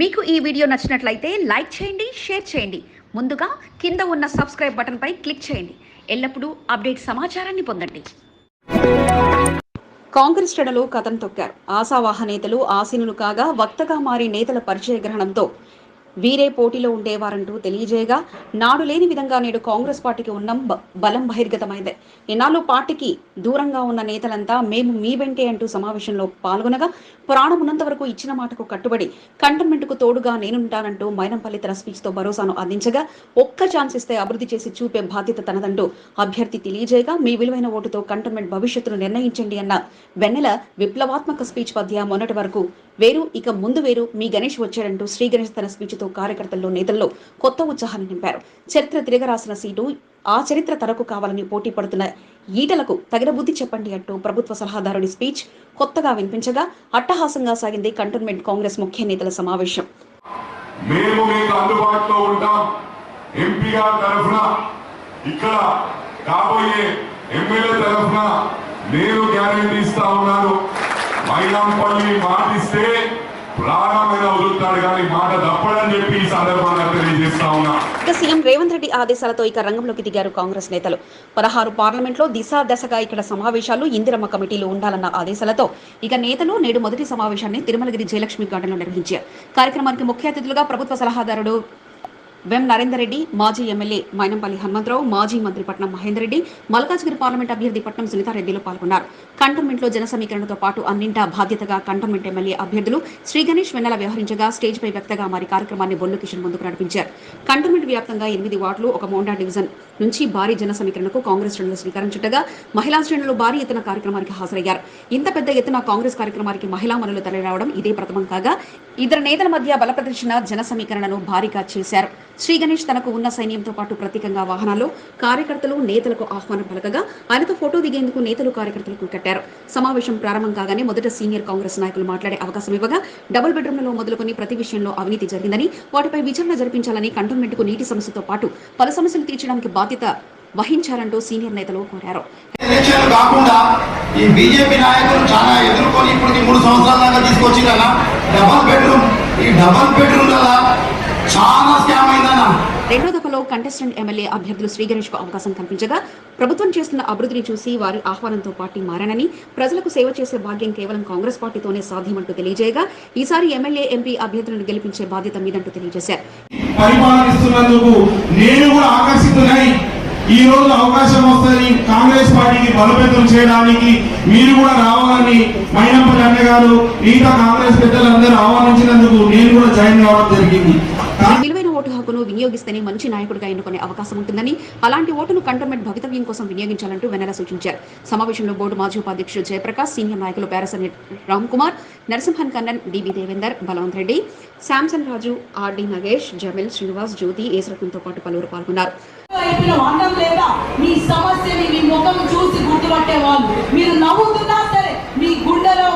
మీకు ఈ వీడియో నచ్చినట్లయితే లైక్ చేయండి షేర్ చేయండి. ముందుగా కింద ఉన్న సబ్స్క్రైబ్ బటన్పై క్లిక్ చేయండి. ఎల్లప్పుడూ అప్డేట్ సమాచారాన్ని పొందండి. కాంగ్రెస్ చెడలో కథం తొక్కారు. ఆశావాహ నేతలు ఆసీనులు కాగా వక్తగా మారి నేతల పరిచయ గ్రహణంతో వీరే పోటీలో ఉండేవారంటూ తెలియజేయగా నాడు లేని విధంగా నేడు కాంగ్రెస్ పార్టీకి ఉన్న బలం బహిర్గతమైంది. ఇన్నాళ్ళు పార్టీకి దూరంగా ఉన్న నేతలంతా మేము మీ వెంటే అంటూ సమావేశంలో పాల్గొనగా ప్రాణం ఉన్నంత వరకు ఇచ్చిన మాటకు కట్టుబడి కంటోన్మెంట్కు తోడుగా నేనుంటానంటూ మైనంపల్లి తన స్పీచ్తో భరోసాను అందించగా ఒక్క ఛాన్స్ ఇస్తే అభివృద్ధి చేసి చూపే బాధ్యత తనదంటూ అభ్యర్థి తెలియజేయగా మీ విలువైన ఓటుతో కంటోన్మెంట్ భవిష్యత్తును నిర్ణయించండి అన్న వెన్నెల విప్లవాత్మక స్పీచ్ మధ్య మొన్నటి వరకు వేరు ఇక ముందు వేరు మీ గణేష్ వచ్చారంటూ శ్రీ గణేష్ తన స్పీచ్తో కార్యకర్తల్లో నేతల్లో కొత్త ఉత్సాహాన్ని నింపారు. చరిత్ర తిరగరాసిన సీటు ఆ చరిత్ర తనకు కావాలని పోటీ పడుతున్న ఈటలకు తగిన బుద్ధి చెప్పండి అంటూ ప్రభుత్వ సలహాదారుడి స్పీచ్ కొత్తగా వినిపించగా అట్టహాసంగా సాగింది కంటోన్మెంట్ కాంగ్రెస్ ముఖ్య నేతల సమావేశం. మేము మీకు అందుబాటులో ఉంటాం. ఎంపీ తరఫున ఇక్కడ కాబోయే ఎమ్మెల్యే తరఫున నేను గ్యారెంటీ ఇస్తా ఉన్నాను. మైనంపల్లి మాటిస్తే ప్రాణమైన వదులుతాడు కానీ మాట తప్పడని చెప్పి ఈ సందర్భంగా తెలియజేస్తా ఉన్నా. సీఎం రేవంత్ రెడ్డి ఆదేశాలతో ఇక రంగంలోకి దిగారు కాంగ్రెస్ నేతలు. పదహారు పార్లమెంట్లో దిశ దశగా ఇక్కడ సమావేశాలు ఇందిరమ్మ కమిటీలు ఉండాలన్న ఆదేశాలతో ఇక నేతలు నేడు మొదటి సమావేశాన్ని తిరుమలగిరి జయలక్ష్మి గార్డెన్లో నిర్వహించారు. కార్యక్రమానికి ముఖ్య అతిథులుగా ప్రభుత్వ సలహాదారుడు వెం నరేందర్ రెడ్డి మాజీ ఎమ్మెల్యే మైనంపల్లి హనుమంతరావు మాజీ మంత్రి పట్నం మహేందర్ రెడ్డి మల్కాజ్గిరి పార్లమెంట్ అభ్యర్థి పట్నం సునీతారెడ్డిలు పాల్గొన్నారు. కంటోన్మెంట్లో జన సమీకరణతో పాటు అన్నింటా బాధ్యతగా కంటోన్మెంట్ ఎమ్మెల్యే అభ్యర్థులు శ్రీ గణేష్ వెన్నెల వ్యవహరించగా స్టేజ్ పై వ్యక్తగా మరి కార్యక్రమాన్ని బొల్లు కిషన్ ముందుకు నడిపించారు. కంటోన్మెంట్ వ్యాప్తంగా ఎనిమిది వార్డులు ఒక మోండా డివిజన్ నుంచి భారీ జన సమీకరణకు కాంగ్రెస్ శ్రేణులు శ్రీకారం మహిళా శ్రేణులు భారీ ఎత్తున కార్యక్రమానికి హాజరయ్యారు. ఇంత పెద్ద ఎత్తున కాంగ్రెస్ కార్యక్రమానికి మహిళా మనులు తరలిరావడం ఇదే ప్రథమం కాగా ఇద్దరు నేతల మధ్య బల ప్రదర్శన జన సమీకరణను భారీగా చేశారు. శ్రీ గణేష్ తనకు ఉన్న సైన్యంతో పాటు ప్రత్యేకంగా వాహనాల్లో కార్యకర్తలు నేతలకు ఆహ్వానం పలకగా ఆయనతో ఫోటో దిగేందుకు నేతలు కార్యకర్తలకు కట్టారు. సమావేశం ప్రారంభం కాగానే మొదట సీనియర్ కాంగ్రెస్ నాయకులు మాట్లాడే అవకాశం ఇవ్వగా డబుల్ బెడ్రూమ్లలో మొదలుకొని ప్రతి విషయంలో అవినీతి జరిగిందని వాటిపై విచారణ జరిపించాలని కంటోన్మెంట్కు నీటి సమస్యతో పాటు పలు సమస్యలు తీర్చడానికి బాధ్యత వహించాలంటూ సీనియర్ నేతలు కోరారు. కాకుండా ఈ బీజేపీ నాయకులు చాలా ఎదుర్కొని ఇప్పటికి మూడు సంవత్సరాల దాకా తీసుకొచ్చిందన్న డబల్ బెడ్రూమ్ ఈ డబల్ బెడ్రూమ్ చాలా రెండో దఫలో కంటెస్టెంట్ ఎమ్మెల్యే అభ్యర్థులు శ్రీ కు అవకాశం కల్పించగా ప్రభుత్వం చేస్తున్న అభివృద్ధిని చూసి వారి ఆహ్వానంతో పార్టీ మారానని ప్రజలకు సేవ చేసే భాగ్యం కేవలం కాంగ్రెస్ పార్టీతోనే సాధ్యమంటూ తెలియజేయగా ఈసారి ఎమ్మెల్యే ఎంపీ అభ్యర్థులను గెలిపించే బాధ్యత మీదంటూ తెలియజేశారు. నేను కూడా ఆకర్షితులై ఈ రోజు అవకాశం వస్తుంది కాంగ్రెస్ పార్టీకి బలోపేతం చేయడానికి మీరు కూడా రావాలని మైనప్పటి అన్న గారు మిగతా కాంగ్రెస్ పెద్దలందరూ ఆహ్వానించినందుకు నేను కూడా జాయిన్ కావడం జరిగింది. ఓటు హక్కును వినియోగిస్తేనే మంచి నాయకుడిగా ఎన్నుకునే అవకాశం ఉంటుందని అలాంటి ఓటును కంటోన్మెంట్ భవితవ్యం కోసం వినియోగించాలంటూ వెన్నెల సూచించారు. సమావేశంలో బోర్డు మాజీ ఉపాధ్యక్షుడు జయప్రకాష్ సీనియర్ నాయకులు Perasani Ram Kumar Narasimhan Kannan DB Devender Balwant Reddy Samson Raju RD Nagesh Jamil Srinivas Jyothi ఏసరత్నంతో పాటు పలువురు పాల్గొన్నారు. మీ సమస్యని మీ ముఖం చూసి మీరు నవ్వుతున్నా సరే మీ గుండెలో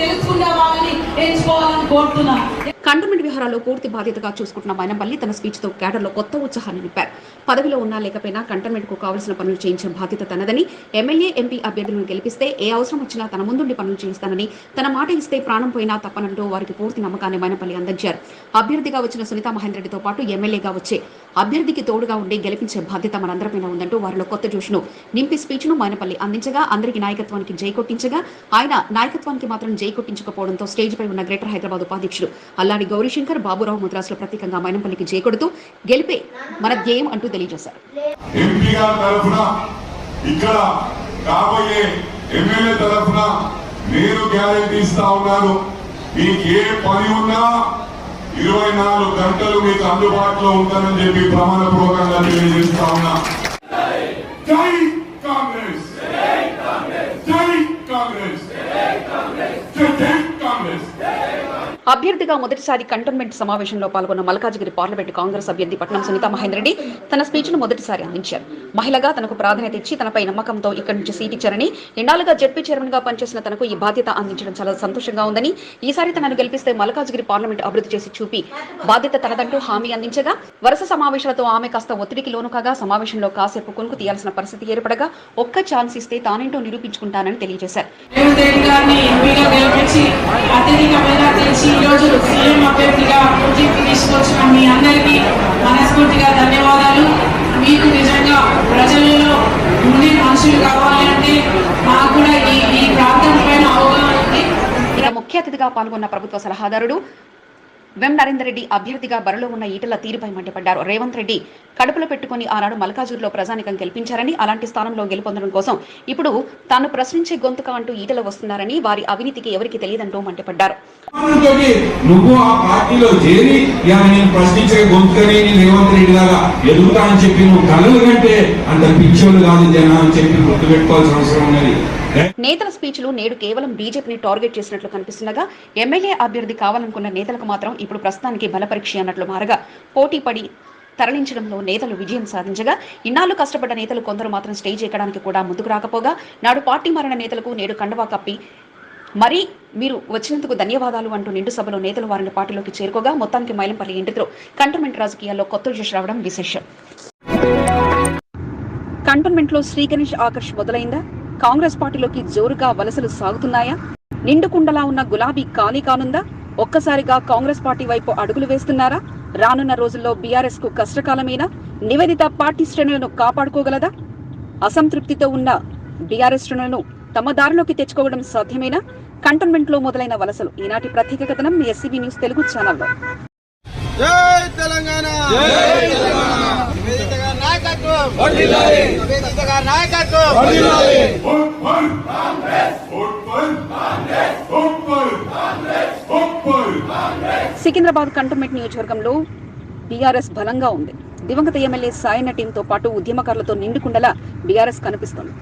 తెలుసుకునే వాళ్ళని ఎంచుకోవాలని కోరుతున్నాను. కంటోన్మెంట్ వ్యవహారాల్లో పూర్తి బాధ్యతగా చూసుకుంటున్న మైనంపల్లి తన స్పీచ్తో క్యాడర్లో కొత్త ఉత్సాహాన్ని నింపారు. పదవిలో ఉన్నా లేకపోయినా కంటోన్మెంట్కు కావాల్సిన పనులు చేయించే బాధ్యత తనదని ఎమ్మెల్యే ఎంపీ అభ్యర్థులను గెలిపిస్తే ఏ అవసరం వచ్చినా తన ముందుండి పనులు చేయిస్తానని తన మాట ఇస్తే ప్రాణం పోయినా తప్పనంటూ వారికి పూర్తి నమ్మకాన్ని మైనంపల్లి అందించారు. అభ్యర్థిగా వచ్చిన సునీతా మహేందర్ రెడ్డితో పాటు ఎమ్మెల్యేగా వచ్చే అభ్యర్థికి తోడుగా ఉండి గెలిపించే బాధ్యత మనందరిపైన ఉందంటూ వారిలో కొత్త జోష్ను నింపి స్పీచ్ను మైనపల్లి అందించగా అందరికీ నాయకత్వానికి జై కొట్టించగా ఆయన నాయకత్వానికి మాత్రం జై కొట్టించకపోవడంతో స్టేజ్పై ఉన్న గ్రేటర్ హైదరాబాద్ ఉపాధ్యక్షుడు అల్లాడి గౌరీశంకర్ బాబురావు ముద్రాసులు ప్రత్యేకంగా మైనపల్లికి జై కొడుతూ గెలిపే మన ధ్యేయం అంటూ తెలియజేశారు. ఇక్కడ కాబోయే ఎమ్మెల్యే తరఫున నేను గ్యారెంటీ ఇస్తా ఉన్నాను. మీకు ఏ పని ఉన్నా ఇరవై నాలుగు గంటలు మీకు అందుబాటులో ఉంటానని చెప్పి ప్రమాణపూర్వకంగా తెలియజేస్తా ఉన్నా జై కాంగ్రెస్ జై కాంగ్రెస్ జై జై కాంగ్రెస్ అభ్యర్థిగా మొదటిసారి కంటోన్మెంట్ సమావేశంలో పాల్గొన్న మల్కాజిగిరి పార్లమెంట్ కాంగ్రెస్ అభ్యర్థి పట్నం సునీత మహేందర్ రెడ్డి తన స్పీచ్ను మొదటిసారి అందించారు. మహిళగా తనకు ప్రాధాన్యత ఇచ్చి తనపై నమ్మకంతో ఇక్కడి నుంచి సీట్ ఇచ్చారని ఎన్నాళ్ళుగా జడ్పీ చైర్మన్గా పనిచేసిన తనకు ఈ బాధ్యత అందించడం చాలా సంతోషంగా ఉందని ఈసారి తనను గెలిపిస్తే మల్కాజిగిరి పార్లమెంట్ అభివృద్ధి చేసి చూపి బాధ్యత తనదంటూ హామీ అందించగా వరుస సమావేశాలతో ఆమె కాస్త ఒత్తిడికి లోను కాగా సమావేశంలో కాసేపు కొనుకు తీయాల్సిన పరిస్థితి ఏర్పడగా ఒక్క ఛాన్స్ ఇస్తే తానేంటో నిరూపించుకుంటానని తెలియజేశారు. గారిని ఈరోజు సీఎం అభ్యర్థిగా పోటీకి తీసుకొచ్చిన మీ అందరికీ మనస్ఫూర్తిగా ధన్యవాదాలు. మీకు నిజంగా ప్రజలలో ఉండే మనుషులు కావాలంటే మాకు కూడా ఈ ఈ ప్రాంతం పైన అవగాహన ఉంది. ముఖ్య అతిథిగా పాల్గొన్న ప్రభుత్వ సలహాదారుడు వెం నరేందర్ రెడ్డి అభ్యర్థిగా బరిలో ఉన్న ఈటల తీరుపై మండిపడ్డారు. రేవంత్ రెడ్డి కడుపులో పెట్టుకుని ఆనాడు మల్కాజూరులో ప్రజానికం గెలిపించారని అలాంటి స్థానంలో గెలుపొందడం కోసం ఇప్పుడు తాను ప్రశ్నించే గొంతుక అంటూ ఈటల వస్తున్నారని వారి అవినీతికి ఎవరికి తెలియదంటూ మండిపడ్డారు. నువ్వు ఆ పార్టీలో చేరి నేను ప్రశ్నించే గొంతుకని రేవంత్ రెడ్డి లాగా ఎదుగుతా అని చెప్పి నువ్వు కలలు కంటే అంత పిచ్చోళ్ళు కాదు జన అని చెప్పి గుర్తుపెట్టుకోవాల్సిన అవసరం ఉన్నది. నేతల స్పీచ్లు నేడు కేవలం బీజేపీని టార్గెట్ చేసినట్లు కనిపిస్తుండగా ఎమ్మెల్యే అభ్యర్థి కావాలనుకున్న నేతలకు మాత్రం ఇప్పుడు ప్రస్తుతానికి బలపరీక్ష అన్నట్లు మారగా పోటీ పడి తరలించడంలో నేతలు విజయం సాధించగా ఇన్నాళ్ళు కష్టపడ్డ నేతలు కొందరు మాత్రం స్టేజ్ ఎక్కడానికి కూడా ముందుకు రాకపోగా నాడు పార్టీ మారిన నేతలకు నేడు కండవా కప్పి మరి మీరు వచ్చినందుకు ధన్యవాదాలు అంటూ నిండు సభలో నేతలు వారిని పార్టీలోకి చేరుకోగా మొత్తానికి మైలంపల్లి ఇంటితో కంటోన్మెంట్ రాజకీయాల్లో కొత్త జష్ రావడం విశేషం. కంటోన్మెంట్లో శ్రీ గణేష్ ఆకర్ష్ మొదలైందా? కాంగ్రెస్ పార్టీలోకి జోరుగా వలసలు సాగుతున్నాయా? నిండుకుండలా ఉన్న గులాబీ ఖాళీ కానుందా? ఒక్కసారిగా కాంగ్రెస్ పార్టీ వైపు అడుగులు వేస్తున్నారా? రానున్న రోజుల్లో బీఆర్ఎస్కు కష్టకాలమేనా? నివేదిత పార్టీ శ్రేణులను కాపాడుకోగలదా? అసంతృప్తితో ఉన్న బీఆర్ఎస్ శ్రేణులను తమ దారిలోకి తెచ్చుకోవడం సాధ్యమేనా? కంటోన్మెంట్లో మొదలైన వలసలు ఈనాటి ప్రత్యేక కథనం ఎస్సీబీ న్యూస్ తెలుగు ఛానల్లో. జై తెలంగాణ జై తెలంగాణ నివేదిత గారి సికింద్రాబాద్ కంటమెట్ నియోజకవర్గంలో బీఆర్ఎస్ బలంగా ఉంది. దివంగత ఎమ్మెల్యే సాయన టీంతో పాటు ఉద్యమకారులతో నిండుకుండలా బీఆర్ఎస్ కనిపిస్తుంది.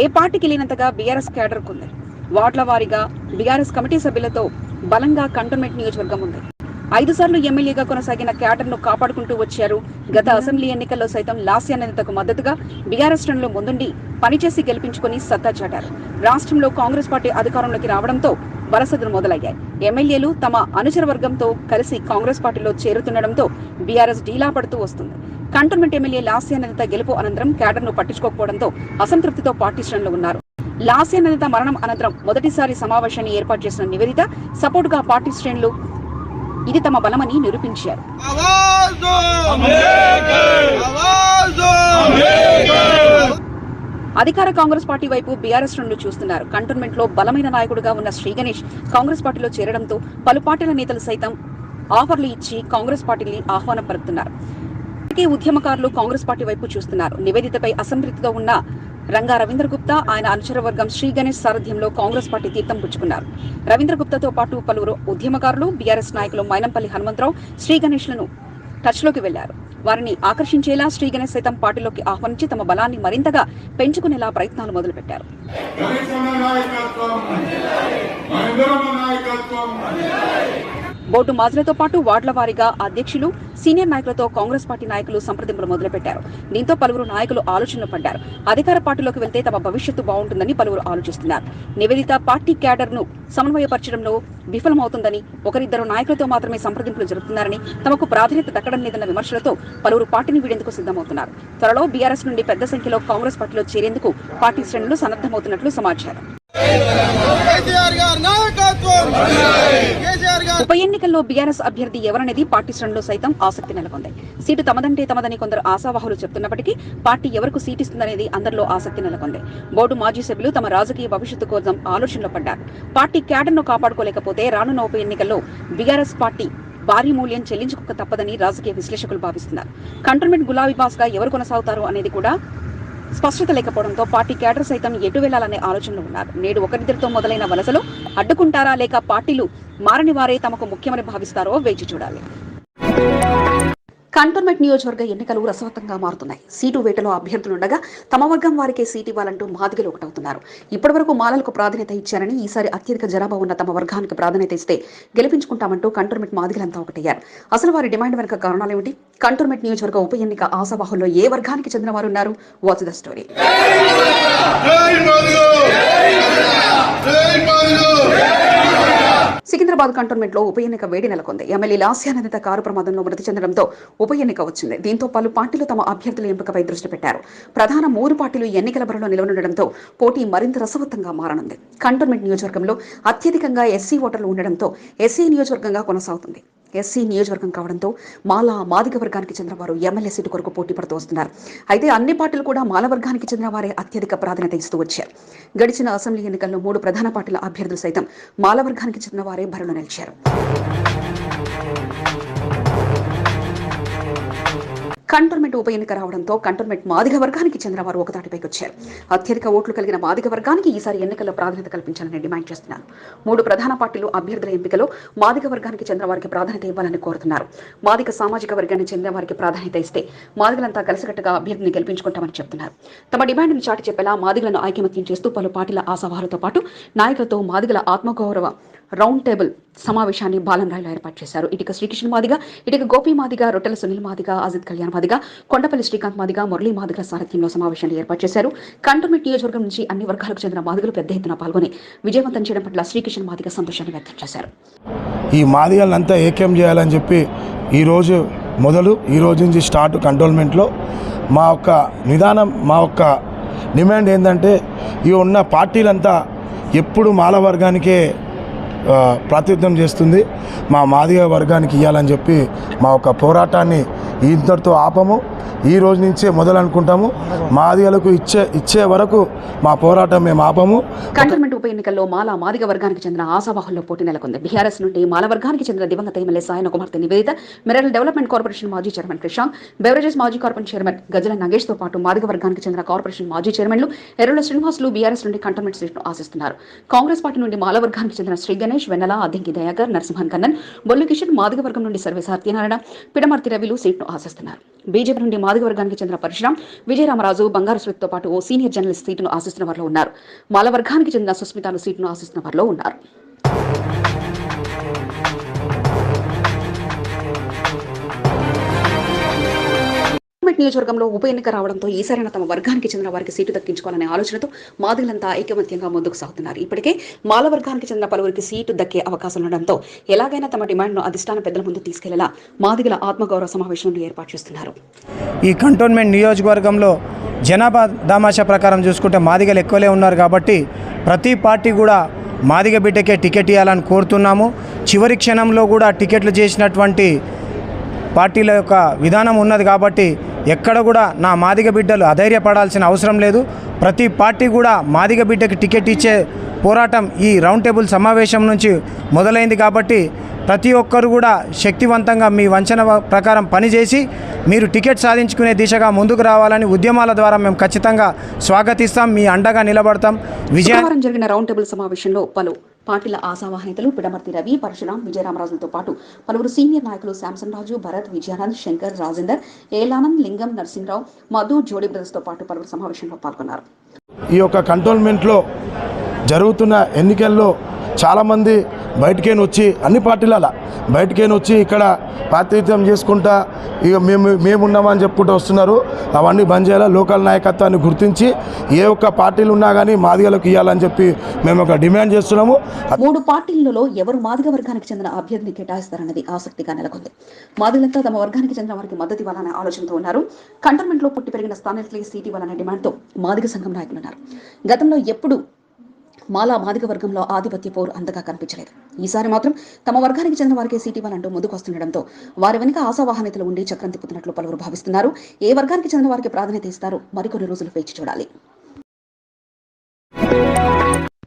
ఏ పార్టీకి లేనంతగా బీఆర్ఎస్ కేడర్కుంది వార్డుల వారీగా బీఆర్ఎస్ కమిటీ సభ్యులతో బలంగా కంటోన్మెంట్ నియోజకవర్గం ఉంది. ఐదు సార్లు ఎమ్మెల్యేగా కొనసాగిన క్యాటర్ను కాపాడుకుంటూ వచ్చారు. గత అసెంబ్లీ ఎన్నికల్లో సైతం లాస్య నేతకు మద్దతుగా బీఆర్ఎస్ శ్రేణులు ముందుండి పనిచేసి గెలిపించుకుని సత్తా చాటారు. రాష్ట్రంలో కాంగ్రెస్ పార్టీ అధికారంలోకి రావడంతో వలసలు మొదలయ్యాయి. ఎమ్మెల్యేలు తమ అనుచర వర్గంతో కలిసి కాంగ్రెస్ పార్టీలో చేరుతుండడంతో బీఆర్ఎస్ డీలా పడుతూ వస్తుంది. కంటోన్మెంట్ ఎమ్మెల్యే లాస్య నేత గెలుపు అనంతరం క్యాడర్ను పట్టించుకోకపోవడంతో అసంతృప్తితో పార్టీ శ్రేణులు ఉన్నారు. లాస్య నేత మరణం అనంతరం మొదటిసారి సమావేశాన్ని ఏర్పాటు చేసిన నివేదిత సపోర్టుగా పార్టీ శ్రేణులు ఇది తమ బలమని నిరూపించారు. అధికార కాంగ్రెస్ పార్టీ వైపు బీఆర్ఎస్ శ్రేణులు చూస్తున్నారు. కంటోన్మెంట్లో బలమైన నాయకుడిగా ఉన్న శ్రీ గణేష్ కాంగ్రెస్ పార్టీలో చేరడంతో పలు పార్టీల నేతలు సైతం ఆఫర్లు ఇచ్చి కాంగ్రెస్ పార్టీని ఆహ్వానం పలుకుతున్నారు. ఉద్యమకారులు కాంగ్రెస్ పార్టీ వైపు చూస్తున్నారు. నివేదితపై అసంతృప్తితో ఉన్న రంగా రవీంద్ర గుప్తా ఆయన అనుచరవర్గం శ్రీ గణేష్ సారథ్యంలో కాంగ్రెస్ పార్టీ తీర్థం పుచ్చుకున్నారు. రవీంద్ర గుప్తాతో పాటు పలువురు ఉద్యమకారులు బీఆర్ఎస్ నాయకులు మైనంపల్లి హనుమంతరావు శ్రీ గణేష్లను టచ్లోకి వెళ్ళారు వారిని ఆకర్షించేలా శ్రీ గణేష్ సైతం పార్టీలోకి ఆహ్వానించి తమ బలాన్ని మరింతగా పెంచుకునేలా ప్రయత్నాలు మొదలుపెట్టారు. నాయకత్వం! బోర్డు మాజులతో పాటు వార్డుల వారీగా అధ్యక్షులు సీనియర్ నాయకులతో కాంగ్రెస్ పార్టీ నాయకులు సంప్రదింపులు మొదలుపెట్టారు. దీంతో పలువురు నాయకులు ఆలోచనలు పడ్డారు. అధికార పార్టీలోకి వెళ్తే తమ భవిష్యత్తు బాగుంటుందని పలువురు ఆలోచిస్తున్నారు. నివేదిత పార్టీ క్యాడర్ను సమన్వయపరచడంలో విఫలమవుతుందని ఒకరిద్దరు నాయకులతో మాత్రమే సంప్రదింపులు జరుపుతున్నారని తమకు ప్రాధాన్యత దక్కడం లేదన్న విమర్శలతో పలువురు పార్టీని వీడేందుకు సిద్ధమవుతున్నారు. త్వరలో బీఆర్ఎస్ నుండి పెద్ద సంఖ్యలో కాంగ్రెస్ పార్టీలో చేరేందుకు పార్టీ శ్రేణులు సన్నద్దమవుతున్నట్లు సమాచారం. ఉప ఎన్నికల్లో బీఆర్ఎస్ అభ్యర్థి ఎవరనేది పార్టీ శ్రేణుల్లో సైతం ఆసక్తి నెలకొంది. సీటు తమదంటే తమదని కొందరు ఆశావాహులు చెప్తున్నప్పటికీ పార్టీ ఎవరికి సీట్ ఇస్తుందనేది అందరిలో ఆసక్తి నెలకొంది. బోర్డు మాజీ సభ్యులు తమ రాజకీయ భవిష్యత్తు కోసం ఆలోచనలో పడ్డారు. పార్టీ క్యాడర్ను కాపాడుకోలేకపోతే రానున్న ఉప ఎన్నికల్లో బీఆర్ఎస్ పార్టీ భారీ మూల్యం చెల్లించుకోక తప్పదని రాజకీయ విశ్లేషకులు భావిస్తున్నారు. కంటోన్మెంట్ గులాబీ బాస్గా ఎవరు కొనసాగుతారు అనేది కూడా స్పష్టత లేకపోవడంతో పార్టీ క్యాడర్ సైతం ఎటు వెళ్ళాలనే ఆలోచనలో ఉన్నారు. నేడు ఒకరిద్దరితో మొదలైన వలసలు అడ్డుకుంటారా లేక పార్టీలు మారని వారే తమకు ముఖ్యమని భావిస్తారో వేచి చూడాలి. కంటోన్మెంట్ నియోజకవర్గ ఎన్నికలు రసవత్తంగా మారుతున్నాయి. సీటు వేటలో అభ్యర్థులుండగా తమ వర్గం వారికే సీటు ఇవ్వాలంటూ మాదిగలు ఒకటవుతున్నారు. ఇప్పటివరకు మాలలకు ప్రాధాన్యత ఇచ్చారని ఈసారి అత్యధిక జనాభా ఉన్న తమ వర్గానికి ప్రాధాన్యత ఇస్తే గెలిపించుకుంటామంటూ కంటోన్మెంట్ మాదిగలంతా ఒకటయ్యారు. అసలు వారి డిమాండ్ వెనుక కారణాలేమిటి కంటోన్మెంట్ నియోజకవర్గ ఉప ఎన్నిక ఆశావాహుల్లో ఏ వర్గానికి చెందిన వారు ఉన్నారు? వాట్స్ ద స్టోరీ సికింద్రాబాద్ కంటోన్మెంట్లో ఉప ఎన్నిక వేడి నెలకొంది. ఎమ్మెల్యే లాస్యానందిత కారు ప్రమాదంలో మృతి చెందడంతో ఉప ఎన్నిక వచ్చింది. దీంతో పలు పార్టీలు తమ అభ్యర్థుల ఎంపికపై దృష్టి పెట్టారు. ప్రధాన మూడు పార్టీలు ఎన్నికల బరిలో నిలవనుండడంతో పోటీ మరింత రసవత్తంగా మారనుంది. కంటోన్మెంట్ నియోజకవర్గంలో అత్యధికంగా ఎస్సీ ఓటర్లు ఉండడంతో ఎస్సీ నియోజకవర్గంగా కొనసాగుతుంది. ఎస్సీ నియోజకవర్గం కావడంతో మాల మాదిక వర్గానికి చెందిన వారు ఎమ్మెల్యే సీటు కొరకు పోటీ పడుతూ వస్తున్నారు. అయితే అన్ని పార్టీలు కూడా మాల వర్గానికి చెందిన వారే అత్యధిక ప్రాధాన్యత ఇస్తూ వచ్చారు. గడిచిన అసెంబ్లీ ఎన్నికల్లో మూడు ప్రధాన పార్టీల అభ్యర్థులు సైతం మాల వర్గానికి చెందిన వారే బరిలో నిలిచారు. కంటోన్మెంట్ ఉప ఎన్నిక రావడంతో కంటోన్మెంట్ మాదిగ వర్గానికి చెందిన వారు ఒకతాటిపైకి వచ్చారు. అత్యధిక ఓట్లు కలిగిన మాదిగ వర్గానికి ఈసారి ఎన్నికల్లో ప్రాధాన్యత కల్పించాలని డిమాండ్ చేస్తున్నారు. మూడు ప్రధాన పార్టీలు అభ్యర్థుల ఎంపికలో మాదిగ వర్గానికి చెందిన వారికి ప్రాధాన్యత ఇవ్వాలని కోరుతున్నారు. మాదిగ సామాజిక వర్గానికి చెందిన వారికి ప్రాధాన్యత ఇస్తే మాదిగలంతా కలిసికట్టుగా అభ్యర్థిని గెలిపించుకుంటామని చెప్తున్నారు. తమ డిమాండ్ను చాటి చెప్పేలా మాదిగలను ఐకమత్యం చేస్తూ పలు పార్టీల ఆశావాహులతో పాటు నాయకులతో మాదిగల ఆత్మగౌరవ రౌండ్ టేబుల్ సమావేశాన్ని బాలంరాయలో ఏర్పాటు చేశారు. ఇటుక శ్రీకృష్ణ మాదిగ ఇటుక గోపి మాదిగ రొట్టెల సునీల్ మాదిగ అజిత్ కళ్యాణ్ మాదిగ కొండపల్లి శ్రీకాంత్ మాదిగ మురళీ మాదిగల సారథ్యంలో సమావేశాన్ని ఏర్పాటు చేశారు. కంటోన్మెంట్ నియోజకవర్గం నుంచి అన్ని వర్గాలకు చెందిన మాదిగలు పెద్ద ఎత్తున పాల్గొని విజయవంతం చేయడం పట్ల శ్రీకృష్ణ మాదిగ సంతోషాన్ని వ్యక్తం చేశారు. ఈ మాదిగలంతా ఏకం చేయాలని చెప్పి ఈరోజు మొదలు ఈ రోజు నుంచి స్టార్ట్ కంటోన్మెంట్లో మా యొక్క నిదానం మా యొక్క డిమాండ్ ఏంటంటే ఈ ఉన్న పార్టీలంతా ఎప్పుడు మాల వర్గానికే ప్రాతినిధ్యం చేస్తుంది. మా మాదిగ వర్గానికి ఇవ్వాలని చెప్పి మా యొక్క పోరాటాన్ని ఇంతటితో ఆపము. ఈ రోజు నుంచే మొదలు అనుకుంటాము మాదిగలకు ఇచ్చే ఇచ్చే వరకు మా పోరాటం మేము ఆపము. కంటోన్మెంట్ ఉప ఎన్నికల్లో మాల మాదిగ వర్గానికి చెందిన ఆశావాహుల్లో పోటీ నెలకొంది. బీఆర్ఎస్ నుండి మాల వర్గానికి చెందిన దివంగత ఎమ్మెల్యే సాయన కుమార్తె నివేదిత మెరల్ డెవలప్మెంట్ కార్పొరేషన్ మాజీ చైర్మన్ క్రిషాంక్ బెవరేజెస్ మాజీ కార్పొరేషన్ చైర్మన్ గజల నగేష్తో పాటు మాదిగ వర్గానికి చెందిన కార్పొరేషన్ మాజీ చైర్మన్లు ఎర్రల శ్రీనివాసులు బీఆర్ఎస్ నుండి కంటోన్మెంట్ సీట్ను ఆశిస్తున్నారు. కాంగ్రెస్ పార్టీ నుండి మాల వర్గానికి చెందిన శ్రీ గణేష్ వెన్నెల అద్దంకి దయాకర్ నరసింహన్ కన్నన్ బొల్లు కిషన్ మాదిగ వర్గం నుండి సర్వే సత్యనారాయణ పిడమర్తి రవిలు సీట్ను ఆశిస్తున్నారు. బీజేపీ నుండి మాదిగ వర్గానికి చెందిన పరశురాం విజయరామరాజు బంగారు స్మిత్తో పాటు ఓ సీనియర్ జర్నలిస్ట్ సీటును ఆశిస్తున్న వారిలో ఉన్నారు. మాల వర్గానికి చెందిన సుస్మితాలు సీటును ఆశిస్తున్న వారిలో ఉన్నారు. పార్లమెంట్ నియోజకవర్గంలో ఉప ఎన్నిక రావడంతో ఈసారైనా తమ వర్గానికి చెందిన వారికి సీటు దక్కించుకోవాలనే ఆలోచనతో మాదిలంతా ఐకమత్యంగా ముందుకు సాగుతున్నారు. ఇప్పటికే మాల వర్గానికి చెందిన పలువురికి సీటు దక్కే అవకాశం ఉండడంతో ఎలాగైనా తమ డిమాండ్ను అధిష్టాన పెద్దల ముందు తీసుకెళ్ళేలా మాదిగల ఆత్మగౌరవ సమావేశంలో ఏర్పాటు చేస్తున్నారు. ఈ కంటోన్మెంట్ నియోజకవర్గంలో జనాభా దామాషా ప్రకారం చూసుకుంటే మాదిగలు ఎక్కువలే ఉన్నారు కాబట్టి ప్రతి పార్టీ కూడా మాదిగ బిడ్డకే టికెట్ ఇవ్వాలని కోరుతున్నాము. చివరి క్షణంలో కూడా టికెట్లు చేసినటువంటి పార్టీల యొక్క విధానం ఉన్నది కాబట్టి ఎక్కడ కూడా నా మాదిగ బిడ్డలు అధైర్యపడాల్సిన అవసరం లేదు. ప్రతి పార్టీ కూడా మాదిగ బిడ్డకి టికెట్ ఇచ్చే పోరాటం ఈ రౌండ్ టేబుల్ సమావేశం నుంచి మొదలైంది కాబట్టి ప్రతి ఒక్కరు కూడా శక్తివంతంగా మీ వంచన ప్రకారం పనిచేసి మీరు టికెట్ సాధించుకునే దిశగా ముందుకు రావాలని ఉద్యమాల ద్వారా మేము ఖచ్చితంగా స్వాగతిస్తాం. మీ అండగా నిలబడతాం. విజయవారం జరిగిన రౌండ్ టేబుల్ సమావేశంలో పలు పార్టీల ఆశావాహితులు పిడమర్తి రవి పరశురాం విజయరామరాజులతో పాటు పలువురు సీనియర్ నాయకులు శాంసన్ రాజు భరత్ విజయానంద్ శంకర్ రాజేందర్ ఏలానంద్ లింగం నరసింహరావు మధు జోడి బ్రదర్స్తో పాటు పలువురు సమావేశంలో పాల్గొన్నారు. ఈ యొక్క కంటోన్మెంట్లో జరుగుతున్న ఎన్నికల్లో చాలామంది బయటకేని వచ్చి అన్ని పార్టీల బయటకేని వచ్చి ఇక్కడ ప్రాతినిధ్యం చేసుకుంటా ఇక మేము మేమున్నామని చెప్పుకుంటూ వస్తున్నారు. అవన్నీ బంద్ చేయాలి? లోకల్ నాయకత్వాన్ని గుర్తించి ఏ ఒక్క పార్టీలు ఉన్నా కానీ మాదిగలకు ఇవ్వాలని చెప్పి మేము ఒక డిమాండ్ చేస్తున్నాము. మూడు పార్టీలలో ఎవరు మాదిగ వర్గానికి చెందిన అభ్యర్థిని కేటాయిస్తారన్నది ఆసక్తిగా నెలకొంది. మాదిగలంతా తమ వర్గానికి చెందిన వారికి మద్దతు ఇవ్వాలనే ఆలోచనతో ఉన్నారు. కంటోన్మెంట్లో పుట్టి పెరిగిన స్థానికులకి సీటు ఇవ్వాలనే డిమాండ్తో మాదిగ సంఘం నాయకులు ఉన్నారు. గతంలో ఎప్పుడు మాలా మాదిగ వర్గంలో ఆధిపత్య పోరు అంతగా కనిపించలేదు. ఈసారి మాత్రం తమ వర్గానికి చెందిన వారికే సీట్ ఇవ్వాలంటూ ముందుకొస్తుండటంతో వారి వెనుక ఆశావాహనతలు ఉండి చక్రం తిప్పుతున్నట్లు పలువురు భావిస్తున్నారు. ఏ వర్గానికి చెందిన వారికి ప్రాధాన్యత ఇస్తారో మరికొన్ని రోజులు వేచి చూడాలి.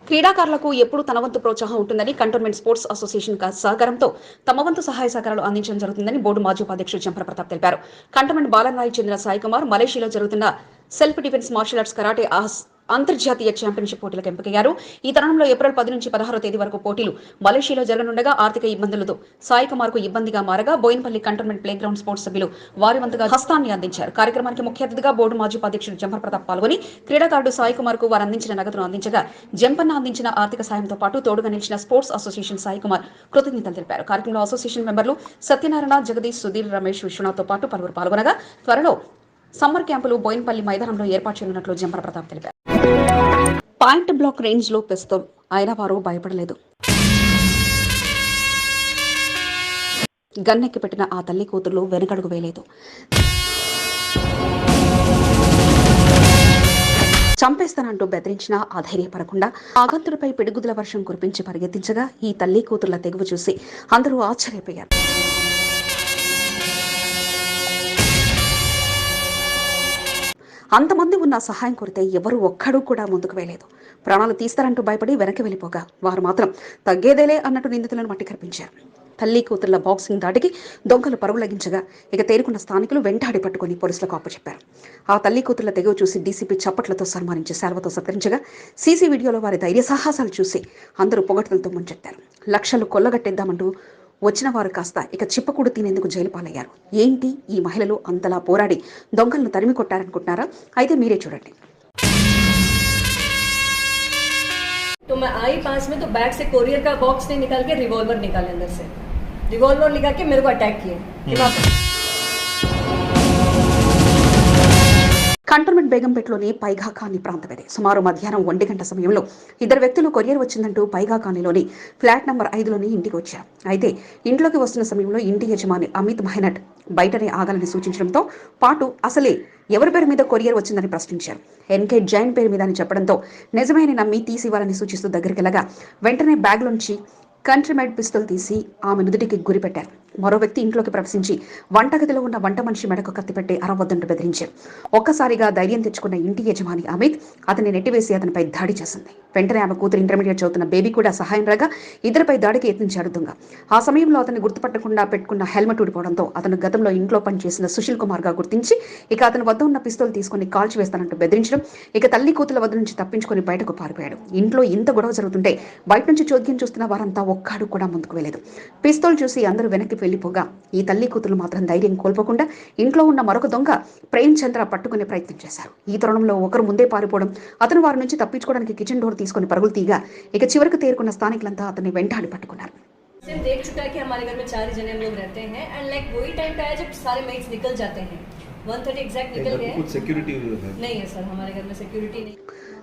క్రీడాకారులకు ఎప్పుడు తన వంతు ప్రోత్సాహం ఉంటుందని కంటోన్మెంట్ స్పోర్ట్స్ అసోసియేషన్ సహకారంతో తమ వంతు సహాయ సహకారాలు అందించడం జరుగుతుందని బోర్డు మాజీ ఉపాధ్యక్షుడు జంపర ప్రతాప్ తెలిపారు. కంటోన్మెంట్ బాలరాయి చెందిన సాయి కుమార్ మలేషియాలో జరుగుతున్న self defence martial arts karate అంతర్జాతీయ ఛాంపియన్షిప్ పోటీలకు ఎంపికయ్యారు. ఈ తరుణంలో ఏప్రిల్ పది నుంచి పదహారో తేదీ వరకు పోటీలు మలేషియాలో జరగనుండగా ఆర్థిక ఇబ్బందులతో సాయి కుమార్కు ఇబ్బందిగా మారగా Boinpally cantonment play ground sports సభ్యులు వారి వంతుగా హస్తాన్ని అందించారు. కార్యక్రమానికి ముఖ్య అతిథిగా బోర్డు మాజీ ఉపాధ్యక్షుడు జంపర్ ప్రతాప్ పాల్గొని క్రీడాకారుడు సాయి కుమార్కు వారు అందించిన నగదును అందించగా జంపన్న అందించిన ఆర్థిక సాయంతో పాటు తోడుగా నిలిచిన స్పోర్ట్స్ అసోసియేషన్ సాయి కుమార్ కృతజ్ఞతలు తెలిపారు. కార్యక్రమంలో అసోసియేషన్ మెంబర్లు సత్యనారాయణ జగదీష్ సుధీర్ రమేష్ విశ్వనాథ్తో పాటు పలువురు పాల్గొనగా త్వరలో సమ్మర్ క్యాంపులు బోయిన్పల్లి మైదానంలో ఏర్పాటు చేయనున్నట్లు జంపర్ ప్రతాప్ తెలిపారు. పాయింట్ బ్లాక్ రేంజ్లో ప్రస్తుతం అయిన వారు భయపడలేదు. గన్నెక్కి పెట్టిన ఆ తల్లి కూతుర్లు వెనకడుగు వేయలేదు. చంపేస్తానంటూ బెదిరించినా అధైర్యపడకుండా ఆగంతుడిపై పిడుగుదల వర్షం కురిపించి పరిగెత్తించగా ఈ తల్లి కూతుర్ల తెగువ చూసి అందరూ ఆశ్చర్యపోయారు. అంతమంది ఉన్న సహాయం కోరితే ఎవరు ఒక్కడూ కూడా ముందుకు వేయలేదు ప్రాణాలు తీస్తారంటూ భయపడి వెనక్కి వెళ్ళిపోగా వారు మాత్రం తగ్గేదేలే అన్నట్టు నిందితులను మట్టి కనిపించారు తల్లి కూతుర్ల బాక్సింగ్ దాటికి దొంగలు పరుగులగించగా ఇక తేరుకున్న స్థానికులు వెంటాడి పట్టుకుని పోలీసులకు అప్పచెప్పారు. ఆ తల్లి కూతుర్ల తెగవ చూసి డీసీపీ చప్పట్లతో సన్మానించి సేవతో సత్కరించగా సీసీ వీడియోలో వారి ధైర్య సాహసాలు చూసి అందరూ పొగడ్తలతో ముంచెత్తారు. లక్షలు కొల్లగట్టేద్దామంటూ వచ్చిన వారు కాస్త ఇక చిప్పకూడు తినేందుకు జైలు పాలయ్యారు ఏంటి ఈ మహిళలు అంతలా పోరాడి దొంగలను తరిమి కొట్టారనుకుంటున్నారా అయితే మీరే చూడండి तो मैं आई पास में तो बैग से कोरियर का बॉक्स नहीं निकाल के रिवॉल्वर निकाले अंदर से रिवॉल्वर निकाल के मेरे को अटैक किए కంటోన్మెంట్ బేగంపేటలోని పైగా కాలనీ ప్రాంతం ఇది. సుమారు మధ్యాహ్నం ఒంటి గంట సమయంలో ఇద్దరు వ్యక్తులు కొరియర్ వచ్చిందంటూ పైగా కాలనీలోని ఫ్లాట్ నంబర్ ఐదులోని ఇంటికి వచ్చారు. అయితే ఇంట్లోకి వస్తున్న సమయంలో ఇంటి యజమాని అమిత్ మహనట్ బయటనే ఆగాలని సూచించడంతో పాటు అసలే ఎవరి పేరు మీద కొరియర్ వచ్చిందని ప్రశ్నించారు. ఎన్కే జైన్ పేరు మీద అని చెప్పడంతో నిజమైన నమ్మి తీసివ్వాలని సూచిస్తూ దగ్గరికి వెళ్ళగా వెంటనే బ్యాగ్లోంచి కంట్రీ పిస్తులు పిస్తల్ తీసి ఆమె నుదుటికి గురిపెట్టారు మరో వ్యక్తి ఇంట్లోకి ప్రవేశించి వంటగదిలో ఉన్న వంట మనిషి మెడకు కత్తిపెట్టి అరవద్దంటూ బెదిరించారు ఒక్కసారిగా ధైర్యం తెచ్చుకున్న ఇంటి యజమాని అమిత్ అతన్ని నెట్టివేసి అతనిపై దాడి చేసింది. వెంటనే ఆమె కూతురు ఇంటర్మీడియట్ చదువుతున్న బేబీ కూడా సహాయం రాగా ఇద్దరిపై దాడికి యత్నించాడు దొంగ. ఆ సమయంలో అతన్ని గుర్తుపట్టకుండా పెట్టుకున్న హెల్మెట్ ఊడిపోవడంతో అతను గతంలో ఇంట్లో పనిచేసిన సుశీల్ కుమార్గా గుర్తించి ఇక అతని వద్ద ఉన్న పిస్తోల్ తీసుకుని కాల్చివేస్తానంటూ బెదిరించడం ఇక తల్లి కూతుల వద్ద నుంచి తప్పించుకొని బయటకు పారిపోయాడు. ఇంట్లో ఇంత గొడవ జరుగుతుంటే బయట నుంచి చోద్యం చూస్తున్న వారంతా ఒక్కడు కూడా ముందుకు వెళ్ళలేదు. పిస్తోల్ చూసి అందరూ వెనక్కి వెళ్లిపోగా ఈ తల్లి కూతురు మాత్రం ధైర్యం కోల్పోకుండా ఇంట్లో ఉన్న మరొక దొంగ ప్రేమ్ చంద్ర పట్టుకునే ప్రయత్నం చేశారు ఈ తరుణంలో ఒకరు ముందే పారిపోవడం అతను వారి నుంచి తప్పించుకోవడానికి కిచెన్ డోర్ తీసుకుని పరుగులు తీగా ఇక చివరికి తేరుకున్న స్థానికులంతా అతన్ని వెంటాడి పట్టుకున్నారు सिर्फ देख चुका है कि हमारे घर में चार ही जने हम लोग रहते हैं एंड लाइक वही टाइम पे आया जब सारे मेट्स निकल जाते हैं वन थर्टी एग्जैक्ट निकल गए हैं। सिक्योरिटी है नहीं है सर हमारे घर में सिक्योरिटी नहीं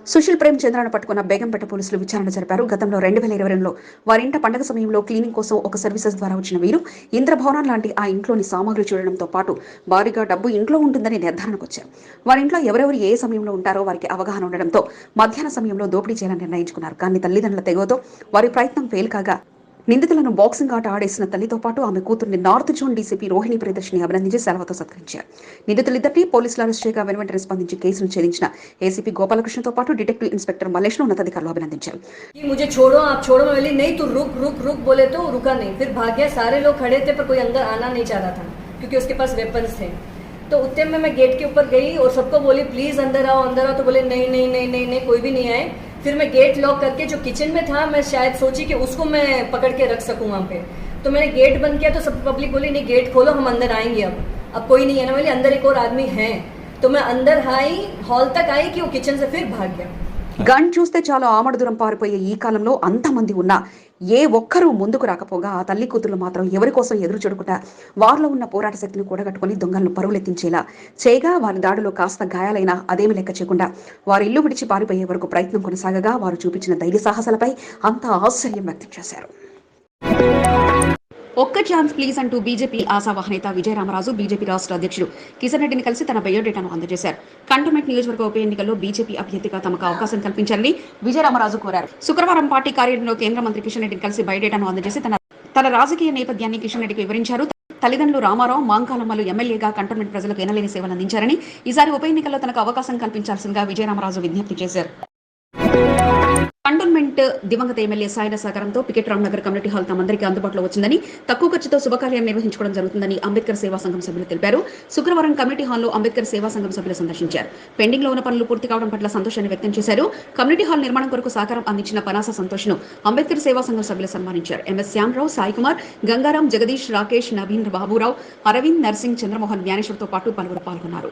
సుశీల్ ప్రేమ్ చంద్రను పట్టుకున్న బేగంపేట పోలీసులు విచారణ జరిపారు గతంలో రెండు వేల ఇరవై రెండులో వారింట పండగ సమయంలో క్లీనింగ్ కోసం ఒక సర్వీసెస్ ద్వారా వచ్చిన వీరు ఇంద్రభవనం లాంటి ఆ ఇంట్లోని సామాగ్రి చూడడంతో పాటు భారీగా డబ్బు ఇంట్లో ఉంటుందని నిర్ధారణకు వచ్చారు వారి ఇంట్లో ఎవరెవరు ఏ సమయంలో ఉంటారో వారికి అవగాహన ఉండడంతో మధ్యాహ్న సమయంలో దోపిడీ చేయాలని నిర్ణయించుకున్నారు కానీ తల్లిదండ్రుల తెగవతో వారి ప్రయత్నం ఫెయిల్ కాగా నిందితులను బాక్సింగ్ ఆట ఆడేసిన తల్లితో పాటు ఆమె కూతుర్ని north zone DCP Rohini Priyadarshini అభినందించి సెలవుతో సత్కరించారు నిందితులిద్దరిని పోలీసులు అరెస్ట్ చేయగా వెనువెంటనే స్పందించి కేసును ఛేదించిన ఏసీపీ గోపాలకృష్ణతో పాటు డిటెక్టివ్ ఇన్స్పెక్టర్ మల్లేష్ను ఉన్నతాధికారులు అభినందించారు कि मुझे छोड़ो आप छोड़ो मैं बोली नहीं तू रुक रुक रुक बोले तो रुका नहीं फिर भाग गया सारे लोग खड़े थे पर कोई अंदर आना नहीं चाह रहा था क्योंकि उसके पास वेपन्स थे तो उतने में मैं गेट के ऊपर गई और सबको बोली प्लीज अंदर आओ अंदर आओ तो बोले नहीं नहीं नहीं नहीं नहीं कोई भी नहीं आए फिर मैं गेट लॉक करके जो किचन में था मैं शायद सोची कि उसको मैं पकड़ के रख सकूं वहां पे तो मैंने गेट बंद किया तो सब पब्लिक बोली नहीं गेट खोलो हम अंदर आएंगे अब अब कोई नहीं है ना बोली अंदर एक और आदमी है तो मैं अंदर आई हॉल तक आई कि वो किचन से फिर भाग गया గన్ చూస్తే చాలా ఆమడు దూరం పారిపోయే ఈ కాలంలో అంతమంది ఉన్నా ఏ ఒక్కరూ ముందుకు రాకపోగా ఆ తల్లి కూతుర్లు మాత్రం ఎవరి కోసం ఎదురు చూడకుండా వారిలో ఉన్న పోరాట శక్తిని కూడగట్టుకుని దొంగలను పరువులెత్తించేలా చేయగా వారి దాడిలో కాస్త గాయాలైనా అదేమి లెక్క చేయకుండా వారి ఇల్లు విడిచి పారిపోయే వరకు ప్రయత్నం కొనసాగగా వారు చూపించిన ధైర్య సాహసాలపై అంతా ఆశ్చర్యం వ్యక్తం చేశారు. ఒక్క ఛాన్స్ ప్లీజ్ అంటూ బీజేపీ ఆశావాహ నేత విజయరామరాజు బీజేపీ రాష్ట్ర అధ్యక్షుడు కిషన్ రెడ్డిని కలిసి తన బయోడేటాను అందజేశారు. కంటోన్మెంట్ నియోజకవర్గ ఉప ఎన్నికల్లో బీజేపీ అభ్యర్థిగా తమకు అవకాశం కల్పించాలని విజయరామరాజు కోరారు. శుక్రవారం పార్టీ కార్యాలయంలో కేంద్ర మంత్రి కిషన్ రెడ్డిని కలిసి బయోడేటాను అందజేసి తన తన రాజకీయ నేపథ్యాన్ని కిషన్ రెడ్డికి వివరించారు. తల్లిదండ్రులు రామారావు మాంకాలమ్మలు ఎమ్మెల్యేగా కంటోన్మెంట్ ప్రజలకు ఎనలేని సేవలు అందించారని ఈసారి ఉప ఎన్నికల్లో తనకు అవకాశం కల్పించాల్సిందిగా విజయరామరాజు విజ్ఞప్తి చేశారు. కంటోన్మెంట్ దివంగత ఎమ్మెల్యే సాయన సహకారంతో Picket Ram Nagar community hall తమందరికీ అందుబాటులో వచ్చిందని తక్కువ ఖర్చుతో శుభకార్యం నిర్వహించుకోవడం జరుగుతుందని అంబేద్కర్ సేవా సంఘం సభ్యులు తెలిపారు. శుక్రవారం కమ్యూనిటీ హాల్లో అంబేద్కర్ సేవా సంఘం సభ్యులు సందర్శించారు. పెండింగ్లో ఉన్న పనులు పూర్తి కావడం పట్ల సంతోషాన్ని వ్యక్తం చేశారు. కమ్యూనిటీ హాల్ నిర్మాణం కొరకు సహకారం అందించిన పనాస సంతోష్ను అంబేద్కర్ సేవా సంఘం సభ్యులు సన్మానించారు. ఎంఎస్ శ్యామరావు సాయి కుమార్ గంగారాం జగదీష్ రాకేష్ నవీన్ బాబురావు అరవింద్ నర్సింగ్ చంద్రమోహన్ జ్ఞానేశ్వర్తో పాటు పలువురు పాల్గొన్నారు.